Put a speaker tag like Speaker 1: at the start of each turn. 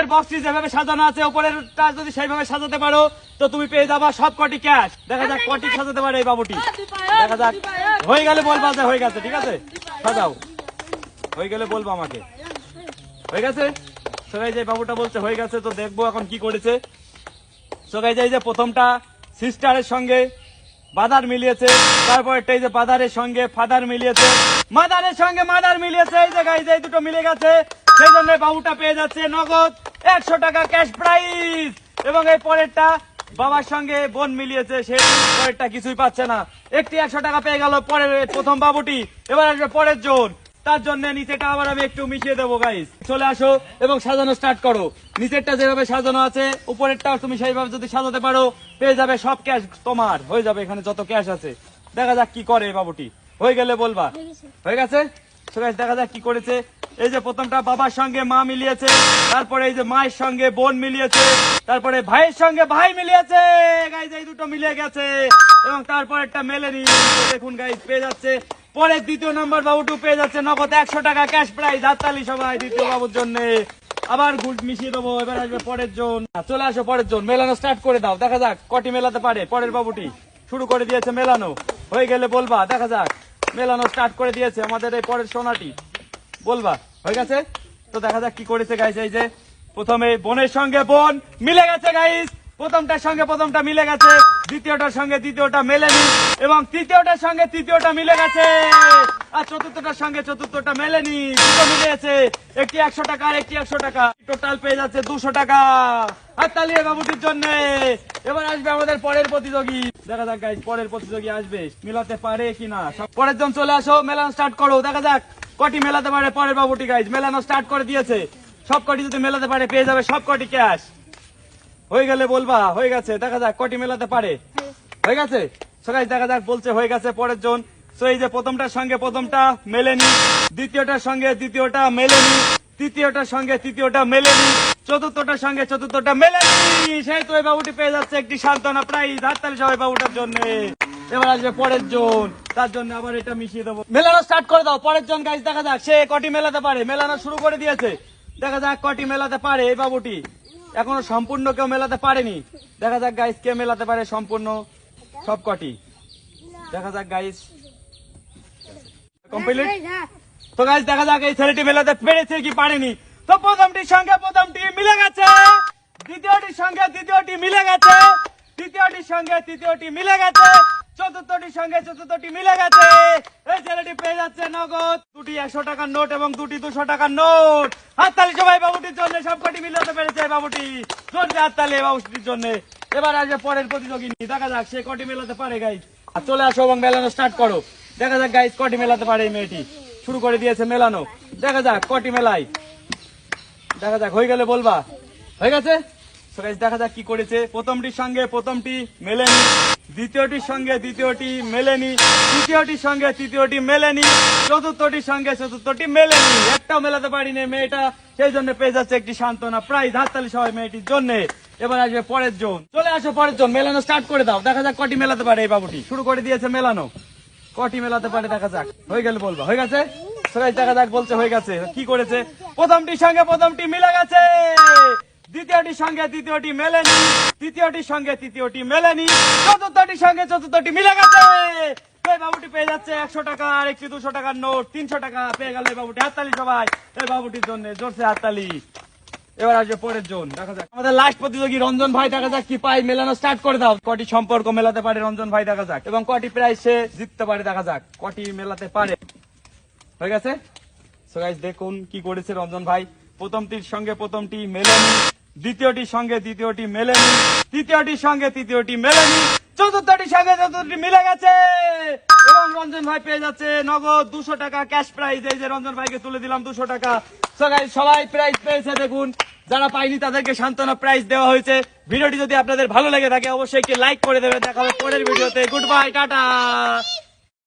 Speaker 1: এর বক্সটি যেভাবে সাজানো আছে উপরেরটা যদি সেইভাবে সাজাতে পারো, তো তুমি পেয়ে যাবা সব কটি ক্যাশ দেখা যাক কটি সাজাতে পারে এই বাবুটি। দেখা যাক। হয়ে গেলে বলবা যে হয়ে গেছে, ঠিক আছে? সাজাও। হয়ে গেলে বলব আমাকে। হয়ে গেছে? সবাই যে বাবুটা বলছে হয়ে গেছে, তো দেখব এখন কি করেছে। সবাই যে যে প্রথমটা সিস্টারের সঙ্গে বাদার মিলিয়েছে তারপর এই যে বাদারের সঙ্গে ফাদার মিলিয়েছে। মাদারের সঙ্গে মাদার মিলিয়েছে, এই যে গাইজ, এই দুটো মিলে গেছে। সেই জন্য বাবুটা পেয়ে যাচ্ছে নগদ একশো টাকা ক্যাশ প্রাইজ। এবং এই পরেরটা বাবার সঙ্গে বোন মিলিয়েছে সে পরেরটা কিছুই পাচ্ছে না। একটি একশো টাকা পেয়ে গেল পরের প্রথম বাবুটি। এবার আসবে পরের জন তার জন্য নিচেটা আবার আমি একটু মিশিয়ে দেবো গাইস চলে আসো এবং সাজানো স্টার্ট করো। নিচেরটা যেভাবে সাজানো আছে উপরেরটা তুমি সেইভাবে যদি সাজাতে পারো পেয়ে যাবে সব ক্যাশ তোমার। হয়ে যাবে এখানে যত ক্যাশ আছে। দেখা যাক কি করে বাবুটি। হয়ে গেলে বলবা। হয়ে গেছে। দেখা যাক কি করেছে। এই যে প্রথমটা বাবার সঙ্গে মা মিলিয়েছে, তারপরে এই যে মায়ের সঙ্গে বোন মিলিয়েছে, তারপরে ভাইয়ের সঙ্গে ভাই মিলিয়েছে। গাইজ এই দুটো মিলিয়ে গেছে। এবং তারপর একটা মেলেনি। দেখুন গাইজ পেয়ে যাচ্ছে। পরে দ্বিতীয় নম্বর বাবুটু পেয়ে যাচ্ছে। নগদ একশো টাকা ক্যাশ প্রাইজ হাততালি সবাই দ্বিতীয় বাবুর জন্য। আবার গুড মিশিয়ে দেবো, এবার আসবে পরের জন। চলে আসো পরের জন। মেলানো স্টার্ট করে দাও। দেখা যাক কটি মেলাতে পারে। পরের বাবুটি শুরু করে দিয়েছে মেলানো। হয়ে গেলে বলবা, দেখা যাক। মেলানো স্টার্ট করে দিয়েছে আমাদের এই পরের সোনাটি। বলবা, হয়ে গেছে? তো দেখা যাক কি করেছে গাইস এই যে প্রথমে বোনের সঙ্গে বোন মিলে গেছে গাইস প্রথমটার সঙ্গে প্রথমটা মিলে গেছে, দ্বিতীয়টার সঙ্গে দ্বিতীয়টা মেলেনি, এবং তৃতীয়টার সঙ্গে তৃতীয়টা মিলে গেছে। আর চতুর্থটার সঙ্গে চতুর্থটা মেলেনি, দুটো মিলে গেছে একটি একশো টাকা আর একটি একশো টাকা। টোটাল পেয়ে যাচ্ছে দুশো টাকা। আর তালিয়ে বাবুটির জন্য এবার আসবে আমাদের পরের প্রতিযোগী। দেখা যাক গাইজ পরের প্রতিযোগী আসবে, মিলাতে পারে কিনা। পরের জন চলে আসো, মেলানো স্টার্ট করো। দেখা যাক। কটি মেলাতে পারে পরের বাবুটি গাইজ মেলানো স্টার্ট করে দিয়েছে। সব কটি যদি মেলাতে পারে, পেয়ে যাবে সব কটি ক্যাশ হয়ে গেলে বলবা, হয়ে গেছে, দেখা যাক কটি মেলাতে পারে। হয়ে গেছে? সবাই দেখা যাক, বলছে হয়ে গেছে পরের জন। এই যে প্রথমটার সঙ্গে প্রথমটা মেলেনি, দ্বিতীয়টার সঙ্গে দ্বিতীয়টা মেলেনি, তৃতীয়টার সঙ্গে তৃতীয়টা মেলেনি, চতুর্থটার সঙ্গে চতুর্থটা মেলেনি। সেই তো এই বাবুটি পেয়ে যাচ্ছে একটি সান্ত্বনা প্রাইজ হাততালি সবাই বাবুটার জন্য। এবার আসবে পরের জন। তার জন্য আবার এটা মিশিয়ে দেবো। মেলানো স্টার্ট করে দাও। পরের জন গাইজ দেখা যাক। সে কটি মেলাতে পারে? মেলানো শুরু করে দিয়েছে। দেখা যাক কটি মেলাতে পারে এই বাবুটি। এখনও সম্পূর্ণ কেউ মেলাতে পারেনি। দেখা যাক গাইস কে মেলাতে পারে সম্পূর্ণ সব কটি। দেখা যাক গাইস কমপ্লিট তো গাইস দেখা যাক এই ছেলেটি মেলাতে পেরেছে কি পারেনি। তো, প্রথমটির সঙ্গে প্রথমটি মিলে গেছে। দ্বিতীয়টির সঙ্গে দ্বিতীয়টি মিলে গেছে। তৃতীয়টির সঙ্গে তৃতীয়টি মিলে গেছে। চতুর্থটির সঙ্গে চতুর্থটি মিলে গেছে। এই ছেলেটি পেয়ে যাচ্ছে নগদ। দুটি একশো টাকার নোট এবং দুটি দুশো টাকার নোট। হাততালি সবাই বাবুটির জন্য, সবকটি মিলাতে পেরেছে বাবুটি। জোরছে হাততালি বাবুটির জন্য। এবার আসবে পরের প্রতিযোগিনী। দেখা যাক সে কটি মেলাতে পারে গাইজ আর চলে আসো এবং মেলানো স্টার্ট করো। দেখা যাক গাইজ কটি মেলাতে পারে এই মেয়েটি। শুরু করে দিয়েছে মেলানো। দেখা যাক, কটি মেলাই দেখা যাক, হয়ে গেলে বলবা। হয়ে গেছে? So দেখা যাক কি করেছে। প্রথমটির সঙ্গে প্রথমটি মেলেনি, দ্বিতীয়টির সঙ্গে দ্বিতীয়টি মেলেনি, তৃতীয়টির সঙ্গে তৃতীয়টি মেলেনি, চতুর্থটির সঙ্গে চতুর্থটি মেলেনি। একটাও মেলাতে পারিনি মেয়েটা সেই জন্য পেয়ে যাচ্ছে একটি সান্ত্বনা হাততালি সবাই মেয়েটির জন্য। এবার আসবে পরের জন। চলে আসো পরের জন, মেলানো স্টার্ট করে দাও। দেখা যাক কটি মেলাতে পারে এই বাবুটি। শুরু করে দিয়েছে মেলানো। কটি মেলাতে পারে দেখা যাক। হয়ে গেলে বলবা, হয়ে গেছে? সবাই দেখা যাক বলছে হয়ে গেছে। কি করেছে? প্রথমটির সঙ্গে প্রথমটি মিলে গেছে। দ্বিতীয়টির সঙ্গে দ্বিতীয়টি মেলেনি তৃতীয়টির সঙ্গে তৃতীয়টি মেলেনি চতুর্থটির সঙ্গে চতুর্থটি মিলে গেছে। এই বাবুটি পেয়ে যাচ্ছে একশো টাকা আর একটি দুশো টাকার নোট তিনশো টাকা পেয়ে গেল এই বাবুটি। হাততালি সবাই এই বাবুটির জন্য জোরছে হাততালি। এবার আসবে পরের জন দেখা যাক। আমাদের লাস্ট প্রতিযোগী রঞ্জন ভাই দেখা যাক কি পাই মেলানো স্টার্ট করে দাও। কটি সম্পর্ক মেলাতে পারে রঞ্জন ভাই দেখা যাক। এবং কটি প্রাইজ সে জিততে পারে দেখা যাক। কটি মেলাতে পারে। হয়ে গেছে? So guys, দেখুন কি করেছে রঞ্জন ভাই। প্রথমটির সঙ্গে প্রথমটি মেলেনি দ্বিতীয়টির সঙ্গে দ্বিতীয়টি মেলেনি তৃতীয়টির সঙ্গে তৃতীয়টি মেলেনি চতুর্থটির সঙ্গে চতুর্থটি মিলে গেছে। এবং রঞ্জন ভাই পেয়ে যাচ্ছে নগদ দুশো টাকা ক্যাশ প্রাইজ। এই যে রঞ্জন ভাইকে তুলে দিলাম দুশো টাকা। Guys, সবাই প্রাইজ পেয়েছে দেখুন। যারা পাইনি তাদেরকে সান্ত্বনা প্রাইজ দেওয়া হয়েছে। ভিডিওটি যদি আপনাদের ভালো লেগে থাকে অবশ্যই একটি লাইক করে দেবে দেখা হবে পরের ভিডিওতে। Good bye tata.